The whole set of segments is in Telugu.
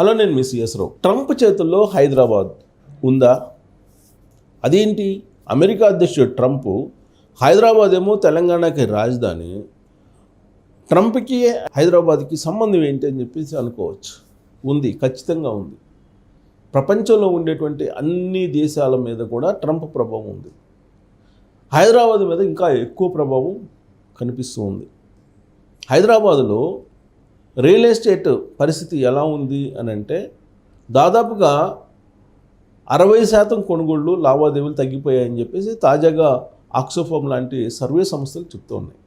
హలో నేను మిస్ రావు. ట్రంప్ చేతుల్లో హైదరాబాద్ ఉందా? అదేంటి? అమెరికా అధ్యక్షుడు ట్రంప్ హైదరాబాద్ ఏమో తెలంగాణకి రాజధాని. ట్రంప్కి హైదరాబాద్కి సంబంధం ఏంటి అని చెప్పేసి అనుకోవచ్చు. ఉంది ఖచ్చితంగా ఉంది. ప్రపంచంలో ఉండేటువంటి అన్ని దేశాల మీద కూడా ట్రంప్ ప్రభావం ఉంది. హైదరాబాద్ మీద ఇంకా ఎక్కువ ప్రభావం కనిపిస్తూ ఉంది. హైదరాబాదులో రియల్ ఎస్టేట్ పరిస్థితి ఎలా ఉంది అని అంటే దాదాపుగా అరవై శాతం కొనుగోళ్ళు లావాదేవీలు తగ్గిపోయాయని చెప్పేసి తాజాగా ఆక్సోఫామ్ లాంటి సర్వే సంస్థలు చెప్తూ ఉన్నాయి.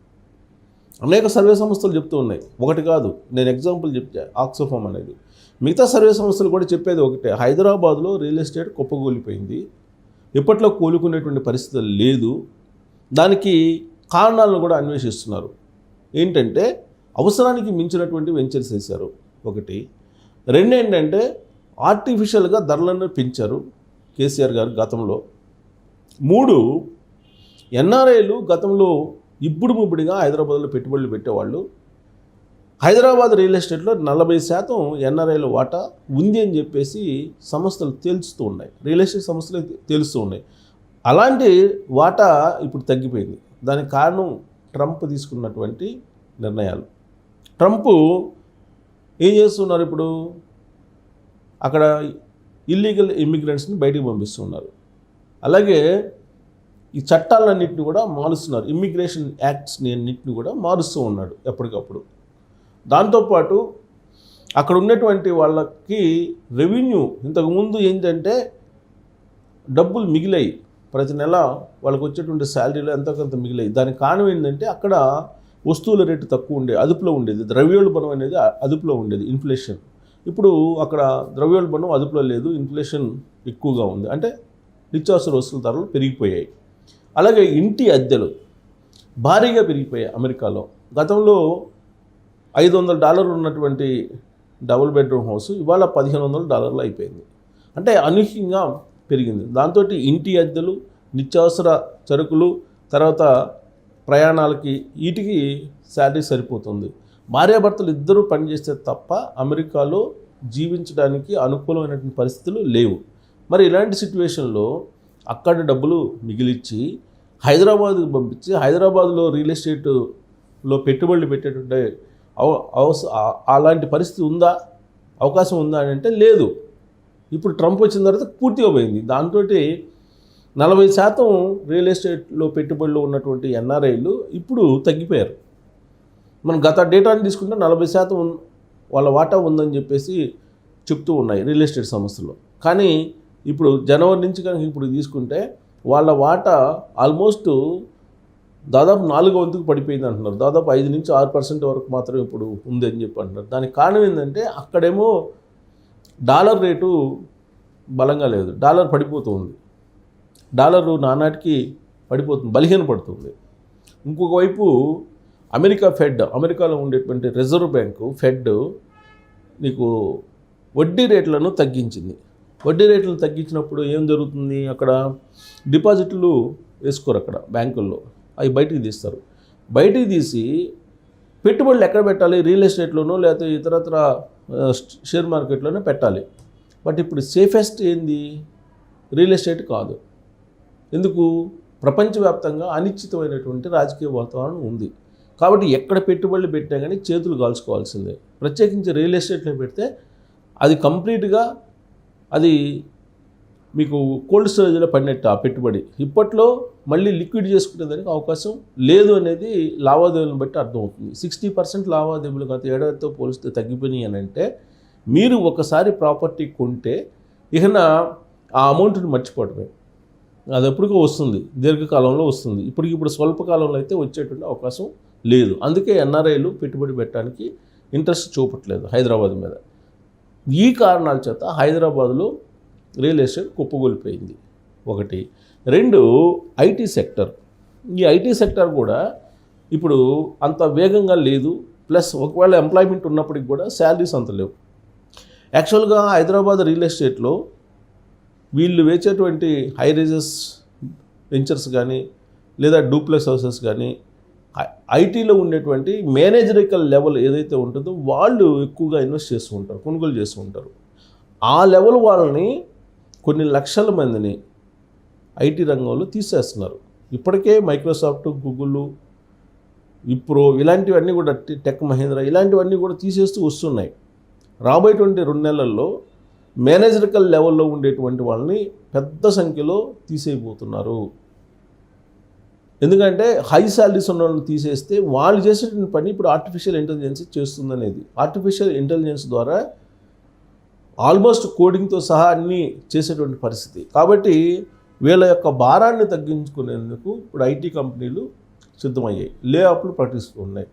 అనేక సర్వే సంస్థలు చెప్తూ ఉన్నాయి. ఒకటి కాదు నేను ఎగ్జాంపుల్ చెప్తే ఆక్సోఫామ్ అనేది. మిగతా సర్వే సంస్థలు కూడా చెప్పేది ఒకటే హైదరాబాద్లో రియల్ ఎస్టేట్ కుప్పగూలిపోయింది ఇప్పట్లో కోలుకునేటువంటి పరిస్థితి లేదు. దానికి కారణాలను కూడా అన్వేషిస్తున్నారు. ఏంటంటే అవసరానికి మించినటువంటి వెంచర్స్ వేశారు. ఒకటి. రెండు ఏంటంటే ఆర్టిఫిషియల్గా ధరలను పెంచారు కేసీఆర్ గారు గతంలో. మూడు. ఎన్ఆర్ఐలు గతంలో ఇప్పుడు ముబ్బడిగా హైదరాబాద్లో పెట్టుబడులు పెట్టేవాళ్ళు. హైదరాబాద్ రియల్ ఎస్టేట్లో నలభై శాతం ఎన్ఆర్ఐల వాటా ఉంది అని చెప్పేసి సంస్థలు తేల్చుతూ ఉన్నాయి. రియల్ ఎస్టేట్ సంస్థలు తెలుస్తూ ఉన్నాయి. అలాంటి వాటా ఇప్పుడు తగ్గిపోయింది. దానికి కారణం ట్రంప్ తీసుకున్నటువంటి నిర్ణయాలు. ట్రంప్ ఏం చేస్తున్నారు ఇప్పుడు? అక్కడ ఇల్లీగల్ ఇమ్మిగ్రెంట్స్ని బయటికి పంపిస్తున్నారు. అలాగే ఈ చట్టాలన్నింటిని కూడా మారుస్తున్నారు. ఇమ్మిగ్రేషన్ యాక్ట్స్ని అన్నింటిని కూడా మారుస్తూ ఉన్నాడు ఎప్పటికప్పుడు. దాంతోపాటు అక్కడ ఉన్నటువంటి వాళ్ళకి రెవెన్యూ ఇంతకుముందు ఏంటంటే డబ్బులు మిగిలాయి. ప్రతి నెల వాళ్ళకి వచ్చేటువంటి శాలరీలో ఎంతో కొంత మిగిలాయి. దానికి కారణం ఏంటంటే అక్కడ వస్తువుల రేటు తక్కువ ఉండే అదుపులో ఉండేది. ద్రవ్యోల్బణం అనేది అదుపులో ఉండేది. ఇన్ఫ్లేషన్ ఇప్పుడు అక్కడ ద్రవ్యోల్బణం అదుపులో లేదు. ఇన్ఫ్లేషన్ ఎక్కువగా ఉంది. అంటే నిత్యావసర వస్తువుల ధరలు పెరిగిపోయాయి. అలాగే ఇంటి అద్దెలు భారీగా పెరిగిపోయాయి అమెరికాలో. గతంలో ఐదు వందల డాలర్లు ఉన్నటువంటి డబుల్ బెడ్రూమ్ హౌస్ ఇవాళ పదిహేను వందల డాలర్లు అయిపోయింది. అంటే అనూహ్యంగా పెరిగింది. దాంతో ఇంటి అద్దెలు నిత్యావసర సరుకులు తర్వాత ప్రయాణాలకి వీటికి శాలరీ సరిపోతుంది. భార్యాభర్తలు ఇద్దరూ పనిచేస్తే తప్ప అమెరికాలో జీవించడానికి అనుకూలమైనటువంటి పరిస్థితులు లేవు. మరి ఇలాంటి సిచ్యువేషన్లో అక్కడ డబ్బులు మిగిలిచ్చి హైదరాబాద్కి పంపించి హైదరాబాద్లో రియల్ ఎస్టేట్లో పెట్టుబడులు పెట్టేటువంటి అవ అవస అలాంటి పరిస్థితి ఉందా? అవకాశం ఉందా అని అంటే లేదు. ఇప్పుడు ట్రంప్ వచ్చిన తర్వాత పూర్తిగా పోయింది. దాంతో నలభై శాతం రియల్ ఎస్టేట్లో పెట్టుబడులు ఉన్నటువంటి ఎన్ఆర్ఐలు ఇప్పుడు తగ్గిపోయారు. మనం గత డేటాని తీసుకుంటే నలభై శాతం వాళ్ళ వాటా ఉందని చెప్పేసి చెప్తూ ఉన్నాయి రియల్ ఎస్టేట్ సంస్థలు. కానీ ఇప్పుడు జనవరి నుంచి కనుక ఇప్పుడు తీసుకుంటే వాళ్ళ వాటా ఆల్మోస్ట్ దాదాపు నాలుగు వంతుకు పడిపోయింది అంటున్నారు. దాదాపు ఐదు నుంచి ఆరు పర్సెంట్ వరకు మాత్రం ఇప్పుడు ఉంది అని చెప్పి అంటున్నారు. దానికి కారణం ఏంటంటే అక్కడేమో డాలర్ రేటు బలంగా లేదు. డాలర్ పడిపోతూ ఉంది. డాలరు నానాటికి పడిపోతుంది బలహీన పడుతుంది ఇంకొక వైపు అమెరికా ఫెడ్ అమెరికాలో ఉండేటువంటి రిజర్వ్ బ్యాంకు ఫెడ్ నీకు వడ్డీ రేట్లను తగ్గించింది. వడ్డీ రేట్లను తగ్గించినప్పుడు ఏం జరుగుతుంది? అక్కడ డిపాజిట్లు వేసుకోరు అక్కడ బ్యాంకుల్లో. అవి బయటికి తీస్తారు. బయటికి తీసి పెట్టుబడులు ఎక్కడ పెట్టాలి? రియల్ ఎస్టేట్లోనో లేకపోతే ఇతరత్ర షేర్ మార్కెట్లోనే పెట్టాలి. బట్ ఇప్పుడు సేఫెస్ట్ ఏంది? రియల్ ఎస్టేట్ కాదు. ఎందుకు? ప్రపంచవ్యాప్తంగా అనిశ్చితమైనటువంటి రాజకీయ వాతావరణం ఉంది. కాబట్టి ఎక్కడ పెట్టుబడులు పెట్టినా కానీ చేతులు కాల్చుకోవాల్సిందే. ప్రత్యేకించి రియల్ ఎస్టేట్లో పెడితే అది కంప్లీట్గా అది మీకు కోల్డ్ స్టోరేజ్లో పడినట్టు ఆ పెట్టుబడి. ఇప్పట్లో మళ్ళీ లిక్విడ్ చేసుకునేదానికి అవకాశం లేదు అనేది లావాదేవీలను బట్టి అర్థమవుతుంది. సిక్స్టీ పర్సెంట్ లావాదేవీలు గత ఏడాదితో పోలిస్తే తగ్గిపోయినాయి అని అంటే మీరు ఒకసారి ప్రాపర్టీ కొంటే ఇకన ఆ అమౌంట్ని మర్చిపోవడమే. అది ఎప్పటికో వస్తుంది దీర్ఘకాలంలో వస్తుంది. ఇప్పటికి ఇప్పుడు స్వల్పకాలంలో అయితే వచ్చేటువంటి అవకాశం లేదు. అందుకే ఎన్ఆర్ఐలు పెట్టుబడి పెట్టడానికి ఇంట్రెస్ట్ చూపట్లేదు హైదరాబాద్ మీద. ఈ కారణాల చేత హైదరాబాద్లో రియల్ ఎస్టేట్ కుప్పగొలిపోయింది. ఒకటి. రెండు ఐటీ సెక్టర్. ఈ ఐటీ సెక్టర్ కూడా ఇప్పుడు అంత వేగంగా లేదు. ప్లస్ ఒకవేళ ఎంప్లాయ్మెంట్ ఉన్నప్పటికి కూడా శాలరీస్ అంత లేవు. యాక్చువల్గా హైదరాబాద్ రియల్ ఎస్టేట్లో వీళ్ళు వేచేటువంటి హై రేజెస్ వెంచర్స్ కానీ లేదా డూప్లెక్స్ హౌసెస్ కానీ ఐటీలో ఉండేటువంటి మేనేజరికల్ లెవెల్ ఏదైతే ఉంటుందో వాళ్ళు ఎక్కువగా ఇన్వెస్ట్ చేస్తూ ఉంటారు కొనుగోలు చేస్తూ ఉంటారు. ఆ లెవెల్ వాళ్ళని కొన్ని లక్షల మందిని ఐటీ రంగంలో తీసేస్తున్నారు. ఇప్పటికే మైక్రోసాఫ్ట్ గూగుల్ విప్రో ఇలాంటివన్నీ కూడా టెక్ మహేంద్ర ఇలాంటివన్నీ కూడా తీసేస్తూ వస్తున్నాయి. రాబోయేటువంటి రెండు నెలల్లో మేనేజరికల్ లెవెల్లో ఉండేటువంటి వాళ్ళని పెద్ద సంఖ్యలో తీసేయబోతున్నారు. ఎందుకంటే హై శాలరీస్ ఉన్న వాళ్ళని తీసేస్తే వాళ్ళు చేసేటువంటి పని ఇప్పుడు ఆర్టిఫిషియల్ ఇంటెలిజెన్స్ చేస్తుందనేది. ఆర్టిఫిషియల్ ఇంటెలిజెన్స్ ద్వారా ఆల్మోస్ట్ కోడింగ్తో సహా అన్నీ చేసేటువంటి పరిస్థితి. కాబట్టి వీళ్ళ యొక్క భారాన్ని తగ్గించుకునేందుకు ఇప్పుడు ఐటీ కంపెనీలు సిద్ధమయ్యాయి. లే ఆఫ్లు ప్రకటిస్తున్నాయి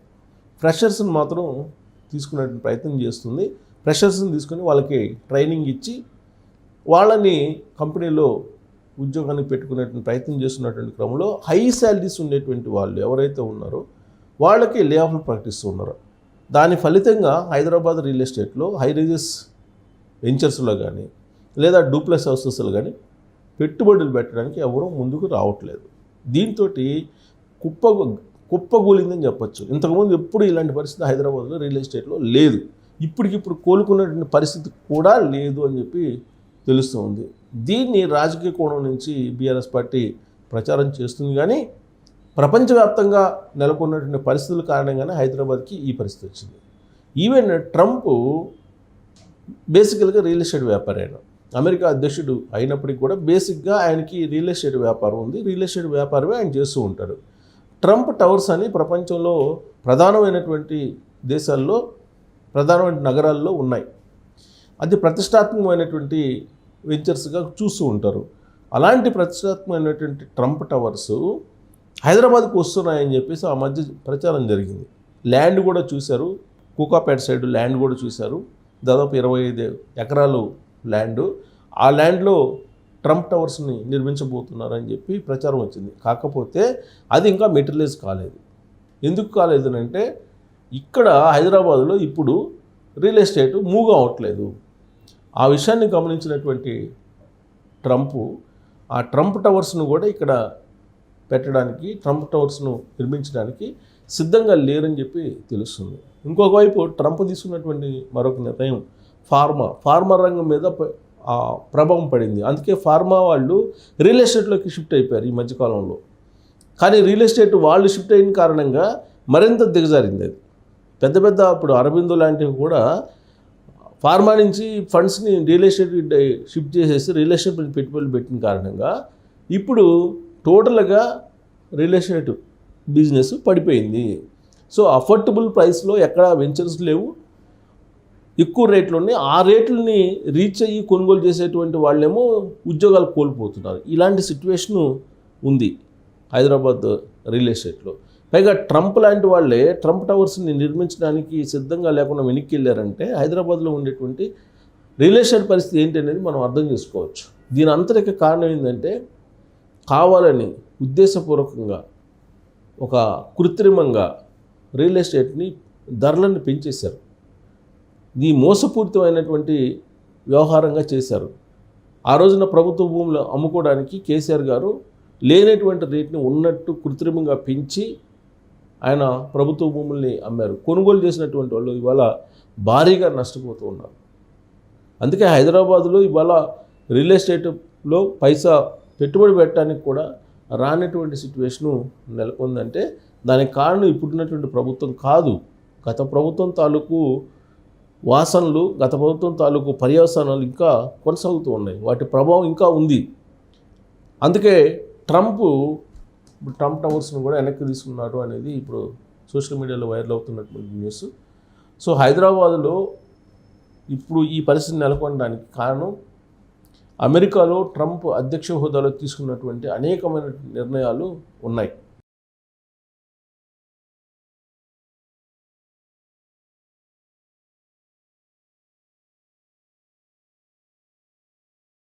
ఫ్రెషర్స్ని మాత్రం తీసుకునేటువంటి ప్రయత్నం చేస్తుంది. ఫ్రెషర్స్ని తీసుకుని వాళ్ళకి ట్రైనింగ్ ఇచ్చి వాళ్ళని కంపెనీలో ఉద్యోగానికి పెట్టుకునేటువంటి ప్రయత్నం చేస్తున్నటువంటి క్రమంలో హై శాలరీస్ ఉండేటువంటి వాళ్ళు ఎవరైతే ఉన్నారో వాళ్ళకి లే ఆఫ్లు ప్రకటిస్తూ ఉన్నారు. దాని ఫలితంగా హైదరాబాద్ రియల్ ఎస్టేట్లో హై రైజెస్ వెంచర్స్లో కానీ లేదా డూప్లెస్ హౌసెస్లో కానీ పెట్టుబడులు పెట్టడానికి ఎవరూ ముందుకు రావట్లేదు. దీంతో కుప్ప కుప్పగూలిందని చెప్పొచ్చు. ఇంతకుముందు ఎప్పుడు ఇలాంటి పరిస్థితి హైదరాబాద్లో రియల్ ఎస్టేట్లో లేదు. ఇప్పటికిప్పుడు కోలుకున్నటువంటి పరిస్థితి కూడా లేదు అని చెప్పి తెలుస్తుంది దీన్ని రాజకీయ కోణం నుంచి బీఆర్ఎస్ పార్టీ ప్రచారం చేస్తుంది కానీ ప్రపంచవ్యాప్తంగా నెలకొన్నటువంటి పరిస్థితుల కారణంగానే హైదరాబాద్కి ఈ పరిస్థితి వచ్చింది. ఈవెన్ ట్రంప్ బేసికల్గా రియల్ ఎస్టేట్ వ్యాపారి ఆయన అమెరికా అధ్యక్షుడు అయినప్పటికీ కూడా బేసిక్గా ఆయనకి రియల్ ఎస్టేట్ వ్యాపారం ఉంది. రియల్ ఎస్టేట్ వ్యాపారమే ఆయన చేస్తూ ఉంటారు. ట్రంప్ టవర్స్ అని ప్రపంచంలో ప్రధానమైనటువంటి దేశాల్లో ప్రధానమైన నగరాల్లో ఉన్నాయి. అది ప్రతిష్టాత్మకమైనటువంటి వెంచర్స్గా చూస్తూ ఉంటారు. అలాంటి ప్రతిష్టాత్మకమైనటువంటి ట్రంప్ టవర్స్ హైదరాబాద్కు వస్తున్నాయని చెప్పేసి ఆ మధ్య ప్రచారం జరిగింది. ల్యాండ్ కూడా చూశారు. కూకాపేట సైడ్ ల్యాండ్ కూడా చూశారు. దాదాపు ఇరవై ఐదు ఎకరాలు ల్యాండ్. ఆ ల్యాండ్లో ట్రంప్ టవర్స్ని నిర్మించబోతున్నారని చెప్పి ప్రచారం వచ్చింది. కాకపోతే అది ఇంకా మెటీరియలైజ్ కాలేదు. ఎందుకు కాలేదు అని అంటే ఇక్కడ హైదరాబాద్లో ఇప్పుడు రియల్ ఎస్టేట్ మూవ్ అవ్వట్లేదు. ఆ విషయాన్ని గమనించినటువంటి ట్రంప్ ఆ ట్రంప్ టవర్స్ను కూడా ఇక్కడ పెట్టడానికి ట్రంప్ టవర్స్ను నిర్మించడానికి సిద్ధంగా లేరని చెప్పి తెలుస్తుంది. ఇంకొక వైపు ట్రంప్ తీసుకున్నటువంటి మరొక నిర్ణయం ఫార్మా. ఫార్మా రంగం మీద ప్రభావం పడింది. అందుకే ఫార్మా వాళ్ళు రియల్ ఎస్టేట్లోకి షిఫ్ట్ అయిపోయారు ఈ మధ్యకాలంలో కానీ రియల్ ఎస్టేట్ వాళ్ళు షిఫ్ట్ అయిన కారణంగా మరింత దిగజారింది అది. పెద్ద పెద్ద అప్పుడు అరబిందో లాంటివి కూడా ఫార్మా నుంచి ఫండ్స్ని రియల్ ఎస్టేట్ షిఫ్ట్ చేసేసి రియల్ ఎస్టేట్ పెట్టుబడులు పెట్టిన కారణంగా ఇప్పుడు టోటల్గా రియల్ ఎస్టేట్ బిజినెస్ పడిపోయింది. సో అఫోర్డబుల్ ప్రైస్లో ఎక్కడ వెంచర్స్ లేవు. ఎక్కువ రేట్లు ఉన్నాయి ఆ రేట్లని రీచ్ అయ్యి కొనుగోలు చేసేటువంటి వాళ్ళేమో ఉద్యోగాలు కోల్పోతున్నారు. ఇలాంటి సిచ్యువేషను ఉంది హైదరాబాద్ రియల్ ఎస్టేట్లో. పైగా ట్రంప్ లాంటి వాళ్ళే ట్రంప్ టవర్స్ని నిర్మించడానికి సిద్ధంగా లేకుండా వెనక్కి వెళ్ళారంటే హైదరాబాద్లో ఉండేటువంటి రియల్ ఎస్టేట్ పరిస్థితి ఏంటి అనేది మనం అర్థం చేసుకోవచ్చు. దీని అంతరిక కారణం ఏంటంటే కావాలని ఉద్దేశపూర్వకంగా ఒక కృత్రిమంగా రియల్ ఎస్టేట్ని ధరలను పెంచేశారు. ఇది మోసపూరితమైనటువంటి వ్యవహారంగా చేశారు. ఆ రోజున ప్రభుత్వ భూములు అమ్ముకోవడానికి కేసీఆర్ గారు లేనటువంటి రేట్ని ఉన్నట్టు కృత్రిమంగా పెంచి ఆయన ప్రభుత్వ భూముల్ని అమ్మారు. కొనుగోలు చేసినటువంటి వాళ్ళు ఇవాళ భారీగా నష్టపోతూ ఉన్నారు. అందుకే హైదరాబాద్లో ఇవాళ రియల్ ఎస్టేట్లో పైసా పెట్టుబడి పెట్టడానికి కూడా రానటువంటి సిచ్యువేషను నెలకొందంటే దానికి కారణం ఇప్పుడున్నటువంటి ప్రభుత్వం కాదు. గత ప్రభుత్వం తాలూకు వాసనలు గత ప్రభుత్వం తాలూకు పర్యవసానాలు ఇంకా కొనసాగుతూ ఉన్నాయి. వాటి ప్రభావం ఇంకా ఉంది. అందుకే ట్రంప్ ఇప్పుడు ట్రంప్ టవర్స్ను కూడా వెనక్కి తీసుకున్నారు అనేది ఇప్పుడు సోషల్ మీడియాలో వైరల్ అవుతున్నటువంటి న్యూస్. సో హైదరాబాదులో ఇప్పుడు ఈ పరిస్థితి నెలకొనడానికి కారణం అమెరికాలో ట్రంప్ అధ్యక్ష హోదాలో తీసుకున్నటువంటి అనేకమైన నిర్ణయాలు ఉన్నాయి.